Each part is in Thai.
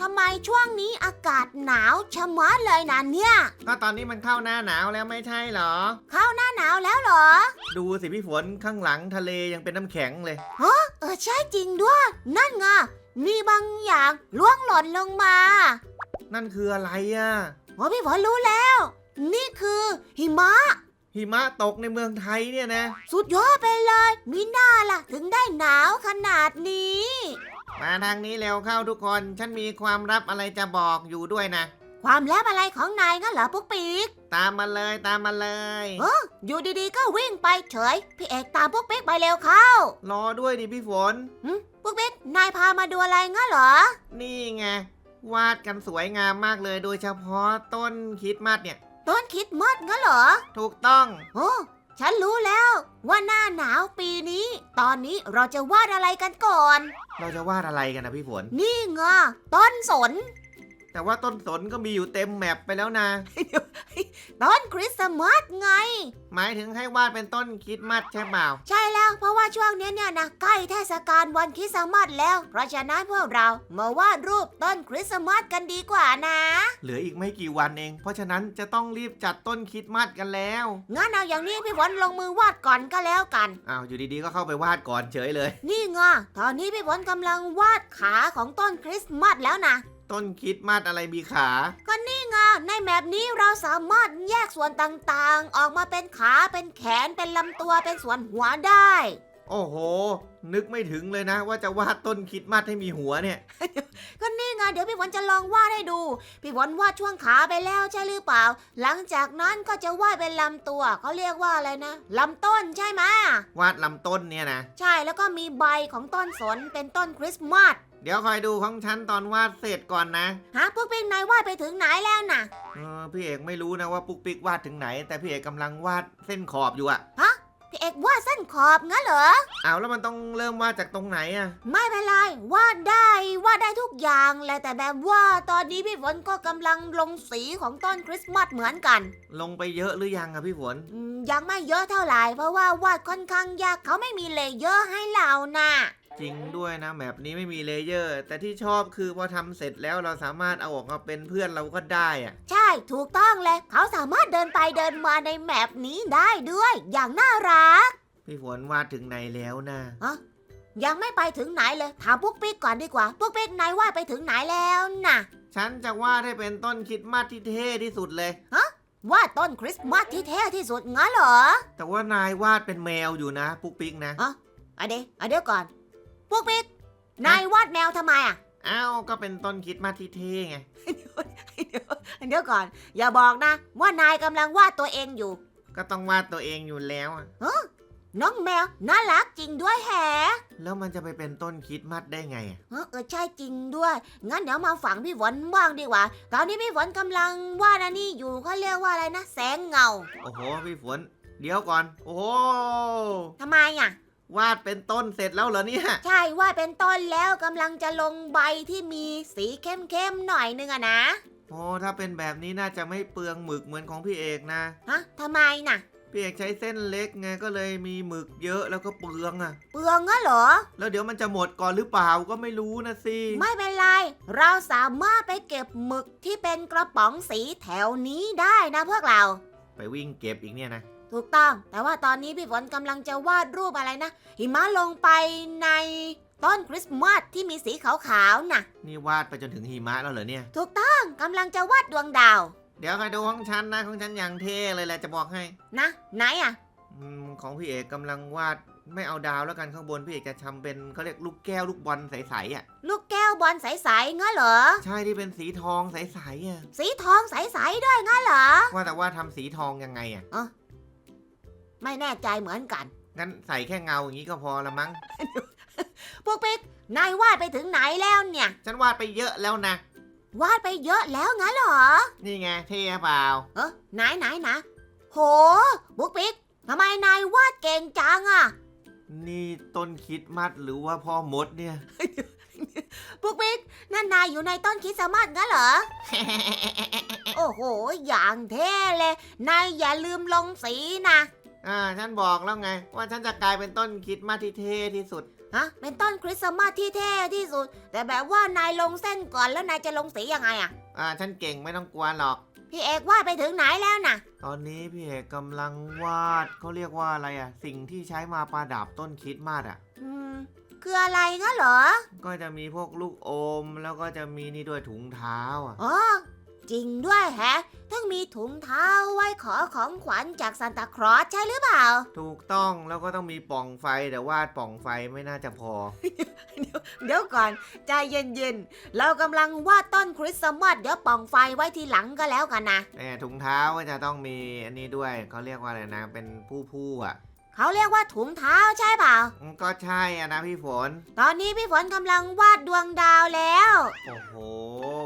ทำไมช่วงนี้อากาศหนาวชะมัดเลยนะเนี่ย ก็ตอนนี้มันเข้าหน้าหนาวแล้วไม่ใช่เหรอ เข้าหน้าหนาวแล้วเหรอ ดูสิพี่ฝนข้างหลังทะเลยังเป็นน้ำแข็งเลยเออใช่จริงด้วย นั่นไงมีบางอย่างล่วงหล่นลงมานั่นคืออะไรอะ โอ้พี่ฝนรู้แล้ว นี่คือหิมะ หิมะตกในเมืองไทยเนี่ยนะ สุดยอดไปเลย มีหน้าล่ะ ถึงได้หนาวขนาดนี้ มาทางนี้เร็วเข้าทุกคน ฉันมีความลับอะไรจะบอกอยู่ด้วยนะ ความลับอะไรของนายงั้นเหรอปุ๊กปิ๊กตามมาเลยตามมาเลย เอออยู่ดีๆก็วิ่งไปเฉย พี่เอกตามปุ๊กปิ๊กไปเร็วเข้ารอด้วยดิพี่ฝนหึปุ๊กปิ๊กนายพามาดูอะไรงั้นเหรอ นี่ไงวาดกันสวยงามมากเลย โดยเฉพาะต้นคริดมาสเนี่ย ต้นคริดมัดงั้นเหรอ ถูกต้อง โอ้ ฉันรู้แล้วว่าหน้าหนาวปีนี้ ตอนนี้เราจะวาดอะไรกันก่อน เราจะวาดอะไรกันนะพี่ฝน นี่ไงต้นสน แต่ว่าต้นสนก็มีอยู่เต็มแมปไปแล้วนะ ต้นคริสต์มาสไง หมายถึงให้วาดเป็นต้นคริดมาสใช่เปล่า ใช่แล้วเพราะว่าช่วงนี้เนี่ยนะใกล้เทศกาลวันคริสต์มาสแล้ว เพราะฉะนั้นพวกเรามาวาดรูปต้นคริสต์มาสกันดีกว่านะ เหลืออีกไม่กี่วันเอง เพราะฉะนั้นจะต้องรีบจัดต้นคริดมาสกันแล้ว งั้นเอาอย่างนี้พี่ฝนลงมือวาดก่อนก็แล้วกันอ้าวอยู่ดีๆก็เข้าไปวาดก่อนเฉยเลย นี่ไงตอนนี้พี่ฝนกำลังวาดขาของต้นคริสต์มาสแล้วนะ ต้นคริดมาสอะไรมีขา ก็นี่ไงในแมปนี้เราสามารถแยกส่วนต่างๆ ออกมาเป็นขาเป็นแขนเป็นลำตัวเป็นส่วนหัวได้ โอ้โห นึกไม่ถึงเลยนะ ว่าจะวาดต้นคริดมาสให้มีหัวเนี่ย ก็นี่ไงเดี๋ยวพี่ฝนจะลองวาดให้ดู พี่ฝนวาดช่วงขาไปแล้วใช่หรือเปล่า หลังจากนั้นก็จะวาดเป็นลำตัวเขาเรียกว่าอะไรนะลำต้นใช่ไหมะวาดลำต้นเนี่ยนะ ใช่แล้วก็มีใบของต้นสนเป็นต้นคริสต์มาส เดี๋ยวคอยดูของฉันตอนวาดเสร็จก่อนนะ ฮะพวกเป็นนายวาดไปถึงไหนแล้วน่ะ เออพี่เอกไม่รู้นะว่าปุ๊กปิ๊กวาดถึงไหน แต่พี่เอกกำลังวาดเส้นขอบอยู่อะพี่เอกวาดเส้นขอบงั้นเหรอ เอาแล้วมันต้องเริ่มวาดจากตรงไหนอะไม่เป็นไรวาดได้วาดได้ทุกอย่างแหละแต่แบบว่าตอนนี้พี่ฝนก็กำลังลงสีของต้นคริสต์มาสเหมือนกันลงไปเยอะหรือยังอะพี่ฝน อืมยังไม่เยอะเท่าไหร่เพราะว่าวาดค่อนข้างยากเขาไม่มีเลเยอร์ให้เราน่ะ จริงด้วยนะแมปนี้ไม่มีเลเยอร์ แต่ที่ชอบคือพอทำเสร็จแล้วเราสามารถเอาออกมาเป็นเพื่อนเราก็ได้อะใช่ถูกต้องเลย เขาสามารถเดินไปเดินมาในแมปนี้ได้ด้วย อย่างน่ารักพี่ฝนวาดถึงไหนแล้วนะยังไม่ไปถึงไหนเลย ถามปุ๊กปิ๊กก่อนดีกว่าปุ๊กปิ๊กนายวาดไปถึงไหนแล้วน่ะฉันจะวาดให้เป็นต้นคริดมาสที่เท่ที่สุดเลย วาดต้นคริสต์มาสที่เท่ที่สุดงั้นเหรอแต่ว่านาย วาดเป็นแมวอยู่นะปุ๊กปิ๊กนะ อะเดี๋ยวอะเดี๋ยวก่อน ปุ๊กปิ๊กนายวาดแมวทำไมอะอ้าวก็เป็นต้นคริดมาสที่เท่ไง เดี๋ยวเดี๋ยวก่อน อย่าบอกนะว่านายกำลังวาดตัวเองอยู่ ก็ต้องวาดตัวเองอยู่แล้วอะน้องแมวน่ารักจริงด้วยแฮะแล้วมันจะไปเป็นต้นคริดมาสได้ไงอะเออเออใช่จริงด้วย งั้นเดี๋ยวมาฝังพี่ฝนบ้างดีกว่า ตอนนี้พี่ฝนกำลังวาดอันนี้อยู่เขาเรียกว่าอะไรนะ แสงเงา โอ้โห พี่ฝน เดี๋ยวก่อน โอ้โหทำไมอะ วาดเป็นต้นเสร็จแล้วเหรอเนี่ย ใช่วาดเป็นต้นแล้วกำลังจะลงใบที่มีสีเข้มๆหน่อยนึงอะนะ โอ้ถ้าเป็นแบบนี้น่าจะไม่เปลืองหมึกเหมือนของพี่เอกนะ ฮะทำไมน่ะ พี่เอกใช้เส้นเล็กไงก็เลยมีหมึกเยอะแล้วก็เปลืองอะเปลืองอะเหรอ แล้วเดี๋ยวมันจะหมดก่อนหรือเปล่าก็ไม่รู้นะสิไม่เป็นไร เราสามารถไปเก็บหมึกที่เป็นกระป๋องสีแถวนี้ได้นะพวกเรา ไปวิ่งเก็บอีกเนี่ยนะ ถูกต้อง แต่ว่าตอนนี้พี่ฝนกำลังจะวาดรูปอะไรนะ หิมะลงไปในต้นคริสต์มาสที่มีสีขาวๆน่ะ นี่วาดไปจนถึงหิมะแล้วเหรอเนี่ย ถูกต้องกำลังจะวาดดวงดาว เดี๋ยวใครดูของฉันนะของฉันอย่างเท่เลยแหละจะบอกให้นะ ไหนอะอมของพี่เอกกำลังวาดไม่เอาดาวแล้วกันข้างบนพี่เอกจะทำเป็นเขาเรียกลูกแก้วลูกบอลใสๆอะ ลูกแก้วบอลใสๆงั้นเหรอ ใช่ที่เป็นสีทองใสๆอะ สีทองใสๆด้วยงั้นเหรอ ว่าแต่ว่าทำสีทองยังไงอะ ไม่แน่ใจเหมือนกัน งั้นใส่แค่เงาอย่างนี้ก็พอละมั้ง พวกปิ๊กนายวาดไปถึงไหนแล้วเนี่ย ฉันวาดไปเยอะแล้วนะ วาดไปเยอะแล้วงั้นเหรอ นี่ไงเท่เปล่า เออไหนไหนนะ โหพวกปิ๊กทำไมนายวาดเก่งจังอะนี่ต้นคริดมัดหรือว่าพ่อมดเนี่ยปุ๊กปิ๊กนั่นนายอยู่ในต้นคริสต์มาสงั้นเหรอ โอ้โห อย่างเท่เลย นายอย่าลืมลงสีนะ อ่าฉันบอกแล้วไง ว่าฉันจะกลายเป็นต้นคริดมัดที่เท่ที่สุด ฮะ เป็นต้นคริสต์มาสที่เท่ที่สุด แต่แบบว่านายลงเส้นก่อนแล้วนายจะลงสียังไงอะอ่าฉันเก่งไม่ต้องกลัวหรอก พี่เอกวาดไปถึงไหนแล้วน่ะตอนนี้พี่เอกกำลังวาดเขาเรียกว่าอะไรอะสิ่งที่ใช้มาประดับต้นคริดมาสอะอืมคืออะไรงั้นเหรอก็จะมีพวกลูกอมแล้วก็จะมีนี่ด้วยถุงเท้าอะอ๋อ จริงด้วยแฮะทั้งมีถุงเท้าไว้ขอของขวัญจากซานตาคลอสใช่หรือเปล่า ถูกต้องแล้วก็ต้องมีปล่องไฟแต่วาดปล่องไฟไม่น่าจะพอ เดี๋ยวก่อน ใจเย็นๆ เรากำลังวาดต้นคริสต์มาสเดี๋ยวป่องไฟไว้ทีหลังก็แล้วกันนะแต่ถุงเท้าก็จะต้องมีอันนี้ด้วยเขาเรียกว่าอะไรนะ เป็นผู้ผู้ๆอะ เขาเรียกว่าถุงเท้าใช่เปล่าอืมก็ใช่อะนะพี่ฝน ตอนนี้พี่ฝนกำลังวาดดวงดาวแล้ว โอ้โห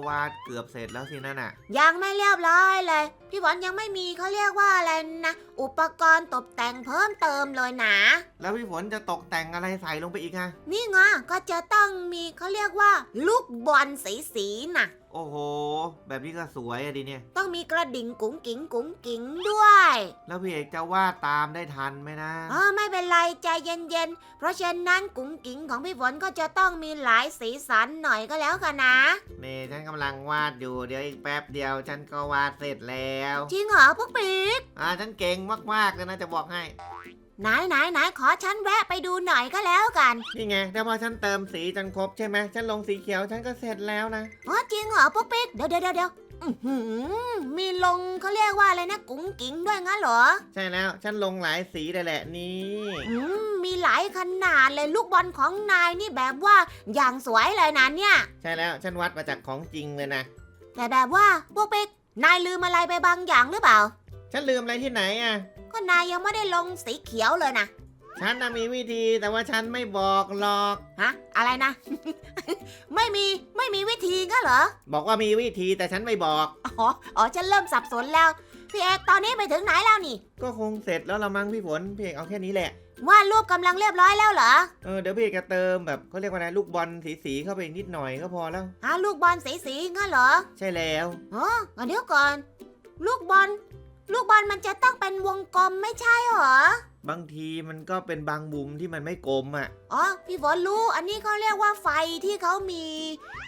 วาดเกือบเสร็จแล้วสินั่นน่ะ ยังไม่เรียบร้อยเลย พี่ฝนยังไม่มีเขาเรียกว่าอะไรนะ อุปกรณ์ตกแต่งเพิ่มเติมเลยนะ แล้วพี่ฝนจะตกแต่งอะไรใส่ลงไปอีกอะนี่ไงก็จะต้องมีเขาเรียกว่า ลูกบอลสีสีๆน่ะ โอ้โห แบบนี้ก็สวยอะดิเนี่ย ต้องมีกระดิ่งกุ้งกิ๋งกุ้งกิ๋งด้วยแล้วพี่เอกจะวาดตามได้ทันไหมนะ อ๋อไม่เป็นไรใจเย็นๆ เพราะฉะนั้นกุ้งกิ๋งของพี่ฝนก็จะต้องมีหลายสีสันหน่อยก็แล้วกันนะเน่ฉันกำลังวาดอยู่เดี๋ยวอีกแป๊บเดียว ฉันก็วาดเสร็จแล้ว จริงเหรอพวกปีกอ่าฉันเก่งมากๆเลยนะจะบอกให้ ไหนไหนไหนขอฉันแวะไปดูหน่อยก็แล้วกันนี่ไงแต่พอฉันเติมสีจนครบใช่ไหมฉันลงสีเขียวฉันก็เสร็จแล้วนะอ๋อจริงเหรอพวกปิ๊กเดี๋ยวเดี๋ยวเดี๋ยวอื้อหือมีลงเขาเรียกว่าอะไรนะกุ้งกิ้งด้วยงั้นเหรอ ใช่แล้วฉันลงหลายสีเลยแหละนี่ อืมมีหลายขนาดเลยลูกบอลของนายนี่แบบว่าอย่างสวยเลยนะเนี่ย ใช่แล้วฉันวัดมาจากของจริงเลยนะ แต่แบบว่าพวกปิ๊กนายลืมอะไรไปบางอย่างหรือเปล่า ฉันลืมอะไรที่ไหนอะ ก็นายยังไม่ได้ลงสีเขียวเลยนะฉันน่ะมีวิธีแต่ว่าฉันไม่บอกหรอก ฮะ อะไรนะ ไม่มีไม่มีวิธีงั้นเหรอบอกว่ามีวิธีแต่ฉันไม่บอก อ๋ออ๋อฉันเริ่มสับสนแล้ว พี่เอกตอนนี้ไปถึงไหนแล้วนี่ก็คงเสร็จแล้วละมั้งพี่ฝนพี่เอกเอาแค่นี้แหละวาดรูปกำลังเรียบร้อยแล้วเหรอเออเดี๋ยวพี่เอกจะเติมแบบเขาเรียกว่าอะไรลูกบอลสีๆเข้าไปอีกนิดหน่อยก็พอแล้ว ฮะลูกบอลสีสีๆงั้นเหรอใช่แล้ว อ๋องั้นเดี๋ยวก่อน ลูกบอล ลูกบอลมันจะต้องเป็นวงกลมไม่ใช่เหรอ บางทีมันก็เป็นบางมุมที่มันไม่กลมอะ อ๋อ พี่ฝนรู้ อันนี้เขาเรียกว่าไฟที่เขามี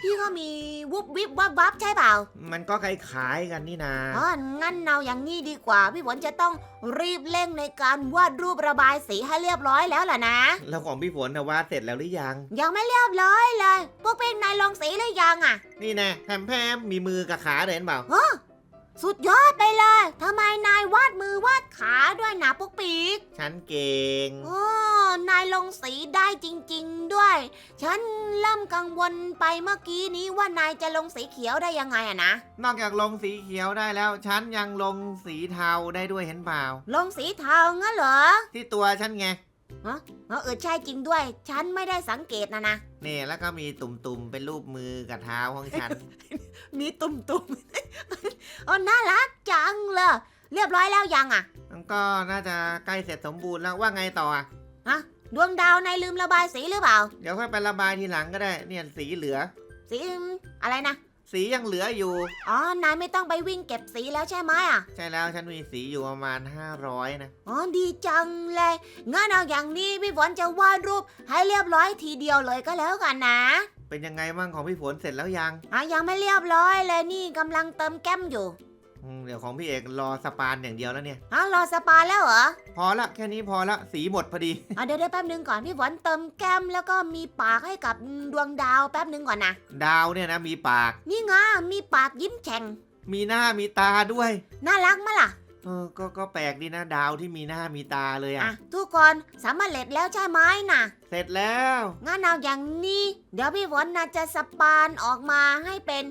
ที่เขามีวุบวิบวับวับใช่เปล่า มันก็คล้ายๆกันนี่นาอ๋อ งั้นเอาอย่างนี้ดีกว่า พี่ฝนจะต้องรีบเร่งในการวาดรูประบายสีให้เรียบร้อยแล้วล่ะนะ แล้วของพี่ฝนนะวาดเสร็จแล้วหรือยัง ยังไม่เรียบร้อยเลย พวกเป็นนายลงสีหรือยังอะนี่แน่แพมแพมมีมือกับขาเห็นเปล่า สุดยอดไปเลยทำไมนายวาดมือวาดขาด้วยนะพวกปีกฉันเก่งโอ้นายลงสีได้จริง ๆ ด้วย ฉันเริ่มกังวลไปเมื่อกี้นี้ว่านายจะลงสีเขียวได้ยังไงอะนะ นอกจากลงสีเขียวได้แล้ว ฉันยังลงสีเทาได้ด้วยเห็นเปล่า ลงสีเทางั้นเหรอที่ตัวฉันไงเออเออใช่จริงด้วย ฉันไม่ได้สังเกตนะนะ นี่แล้วก็มีตุ่มๆเป็นรูปมือกับเท้าของฉัน มีตุ่มตุ่ม ๆอ๋อน่ารักจังเลย เรียบร้อยแล้วยังอะมันก็น่าจะใกล้เสร็จสมบูรณ์แล้วว่าไงต่ออะอะดวงดาวนายลืมระบายสีหรือเปล่า เดี๋ยวค่อยไประบายทีหลังก็ได้ เนี่ยสีเหลือ สีอะไรนะ สียังเหลืออยู่ อ๋อ นายไม่ต้องไปวิ่งเก็บสีแล้วใช่ไหมอะใช่แล้วฉันมีสีอยู่ประมาณ 500 นะ อ๋อ ดีจังเลยงั้นเอาอย่างนี้พี่ฝนจะวาดรูปให้เรียบร้อยทีเดียวเลยก็แล้วกันนะ เป็นยังไงบ้างของพี่ฝนเสร็จแล้วยังอะยังไม่เรียบร้อยเลยนี่กำลังเติมแก้มอยู่อืมเดี๋ยวของพี่เอกรอสปานอย่างเดียวแล้วเนี่ย อะรอสปาแล้วเหรอพอละแค่นี้พอละสีหมดพอดี อะเดี๋ยวเดี๋ยวแป๊บนึงก่อนพี่ฝนเติมแก้มแล้วก็มีปากให้กับดวงดาวแป๊บนึงก่อนนะดาวเนี่ยนะมีปาก นี่ไงมีปากยิ้มแฉ่งมีหน้ามีตาด้วย น่ารักมะล่ะ เออก็ก็แปลกดีนะดาวที่มีหน้ามีตาเลยอะ อะทุกคนสามารถเล็ดแล้วใช่ไหมน่ะ เสร็จแล้ว งั้นเอาอย่างนี้ เดี๋ยวพี่ฝนน่าจะสปานออกมาให้เป็น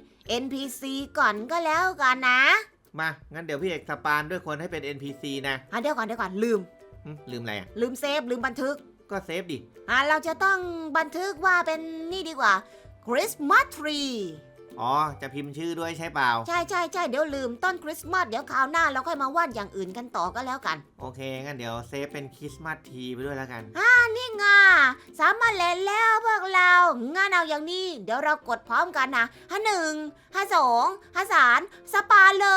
NPC ก่อนก็แล้วกันนะมา งั้นเดี๋ยวพี่เอกสปานด้วยคนให้เป็น NPC นะอะเดี๋ยวก่อนเดี๋ยวก่อนลืม หึลืมอะไรอะ ลืมเซฟลืมบันทึกก็เซฟดิ อะเราจะต้องบันทึกว่าเป็นนี่ดีกว่า Christmas tree อ๋อ จะพิมพ์ชื่อด้วยใช่เปล่า ใช่ใช่ใช่เดี๋ยวลืมต้นคริสต์มาสเดี๋ยวคราวหน้าเราค่อยมาวาดอย่างอื่นกันต่อก็แล้วกันโอเค งั้นเดี๋ยวเซฟเป็นคริสต์มาสทีไปด้วยแล้วกัน นี่ไงสามารถเล่นแล้วพวกเรางั้นเอาอย่างนี้ เดี๋ยวเรากดพร้อมกันนะห้าหนึ่งห้าสองห้าสามสปาเล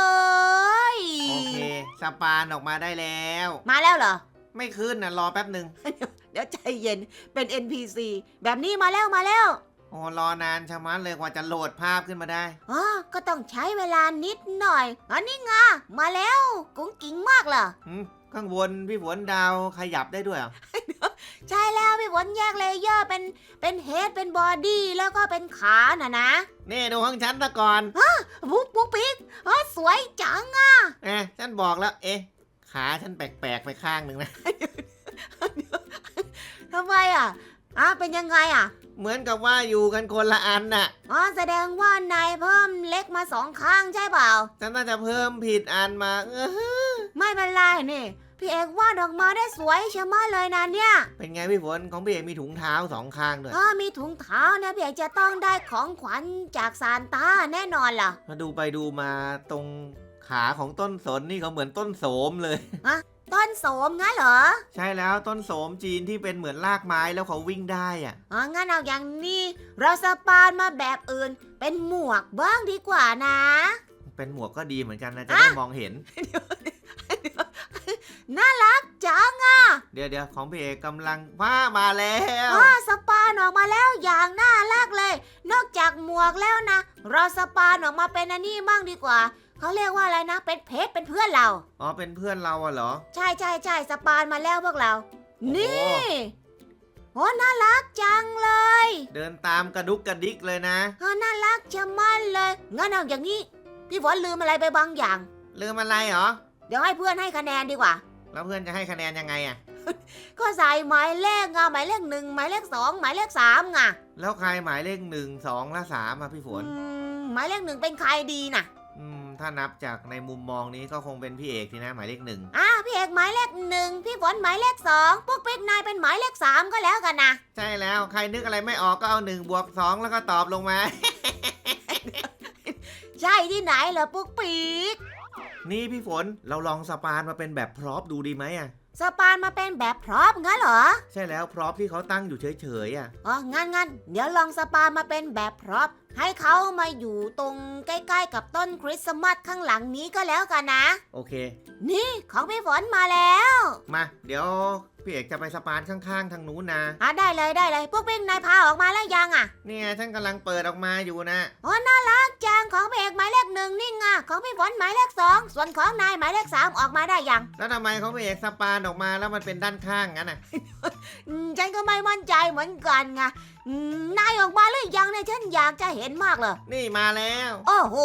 ยโอเค สปานออกมาได้แล้ว มาแล้วเหรอ ไม่ขึ้นนะรอแป๊บหนึ่งเดี๋ยวใจเย็นเป็น NPC แบบนี้มาแล้วมาแล้ว โอ้รอนานชะมัดเลยกว่าจะโหลดภาพขึ้นมาได้ อ๋อ ก็ต้องใช้เวลานิดหน่อยอันนี้ไงมาแล้ว กุ้งกิ้งมากเหรอ อืมข้างบนพี่ฝนดาวขยับได้ด้วยเหรอใช่แล้วพี่ฝนแยกเลเยอร์เป็นเป็นเฮดเป็นบอดี้แล้วก็เป็นขาน่ะนะนี่ดูของฉันซะก่อนปุ๊กปุ๊กปิ๊กอ๋อสวยจังอะเอ๊ะฉันบอกแล้ว เอ๊ะ ขาฉันแปลกๆไปข้างหนึ่งนะทำไมอะอะเป็นยังไงอะ เหมือนกับว่าอยู่กันคนละอันน่ะ อ๋อแสดงว่านายเพิ่มเล็กมาสองข้างใช่เปล่า ฉันน่าจะเพิ่มผิดอันมา เออไม่เป็นไรนี่ พี่เอกวาดออกมาได้สวยเชะมากเลยนะเนี่ยเป็นไงพี่ฝนของพี่เอกมีถุงเท้าสองข้างด้วย ถ้ามีถุงเท้านะพี่เอกจะต้องได้ของขวัญจากซานต้าแน่นอนล่ะมาดูไปดูมาตรงขาของต้นสนนี่เขาเหมือนต้นโสมเลย ต้นโสมงั้นเหรอ ใช่แล้วต้นโสมจีนที่เป็นเหมือนรากไม้แล้วเขาวิ่งได้อะอ๋อ งั้นเอาอย่างนี้ เราสปานมาแบบอื่น เป็นหมวกบ้างดีกว่านะ เป็นหมวกก็ดีเหมือนกันนะจะได้มองเห็น น่ารักจังอะ เดี๋ยวเดี๋ยวของพี่เอกกำลังว่ามาแล้วอ๋อสปานออกมาแล้วอย่างน่ารักเลย นอกจากหมวกแล้วนะ เราสปานออกมาเป็นอันนี้บ้างดีกว่า เขาเรียกว่าอะไรนะ เป็นเพชรเป็นเพื่อนเรา อ๋อเป็นเพื่อนเราอะเหรอ ใช่ใช่ใช่สปานมาแล้วพวกเราโอ้โหนี่โอ้น่ารักจังเลยเดินตามกระดุกกระดิกเลยนะ เออน่ารักชะมัดเลยงั้นเอาอย่างนี้พี่ฝนลืมอะไรไปบางอย่าง ลืมอะไรเหรอ เดี๋ยวให้เพื่อนให้คะแนนดีกว่า แล้วเพื่อนจะให้คะแนนยังไงอะก็ใส่หมายเลขไงหมายเลขหนึ่งหมายเลขสองหมายเลขสามไงแล้วใครหมายเลขหนึ่งสองและสามอะพี่ฝน อืมหมายเลขหนึ่งเป็นใครดีน่ะอืม ถ้านับจากในมุมมองนี้ก็คงเป็นพี่เอกทีนะหมายเลขหนึ่งอ่าพี่เอกหมายเลขหนึ่งพี่ฝนหมายเลขสองพวกปิ๊กนายเป็นหมายเลขสามก็แล้วกันนะใช่แล้วใครนึกอะไรไม่ออกก็เอาหนึ่งบวกสองแล้วก็ตอบลงมา ใช่ที่ไหนเหรอปุ๊กปิ๊กนี่พี่ฝนเราลองสปานมาเป็นแบบพร็อพดูดีไหมอะ สปานมาเป็นแบบพร็อพงั้นเหรอ ใช่แล้วพร็อพที่เขาตั้งอยู่เฉยๆอะอ๋อ งั้นงั้นเดี๋ยวลองสปานมาเป็นแบบพร็อพให้เขามาอยู่ตรงใกล้ๆกับต้นคริสต์มาสข้างหลังนี้ก็แล้วกันนะ โอเค นี่ของพี่ฝนมาแล้ว มา เดี๋ยว พี่เอกจะไปสปานข้างๆ ทางนู้นนะอะได้เลยได้เลย พวกปิ๊กนายพาออกมาแล้วยังอะเนี่ยฉันกำลังเปิดออกมาอยู่นะอ๋อน่ารักจังของพี่เอกหมายเลขหนึ่งนี่ไงของพี่ฝนหมายเลขสองส่วนของนายหมายเลขสามออกมาได้ยังแล้วทำไมเขาพี่เอกสปานออกมาแล้วมันเป็นด้านข้างงั้นอะ อืมฉันก็ไม่มั่นใจเหมือนกันไง อืมนายออกมาหรือยังเนี่ยฉันอยากจะเห็นมากเลย นี่มาแล้วโอ้โห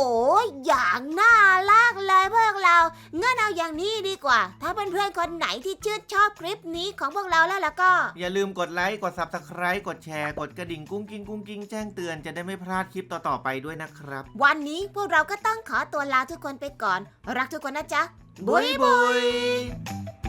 อย่างน่ารักเลยพวกเรางั้นเอาอย่างนี้ดีกว่า ถ้าเพื่อนๆคนไหนที่ชื่นชอบคลิปนี้ของพวกเราแล้วล่ะก็ อย่าลืมกดไลค์กด subscribe กดแชร์ กดกระดิ่งกุ้งกิ้งกุ้งกิ้งแจ้งเตือนจะได้ไม่พลาดคลิปต่อๆไปด้วยนะครับ วันนี้พวกเราก็ต้องขอตัวลาทุกคนไปก่อน รักทุกคนนะจ๊ะ บุยบุย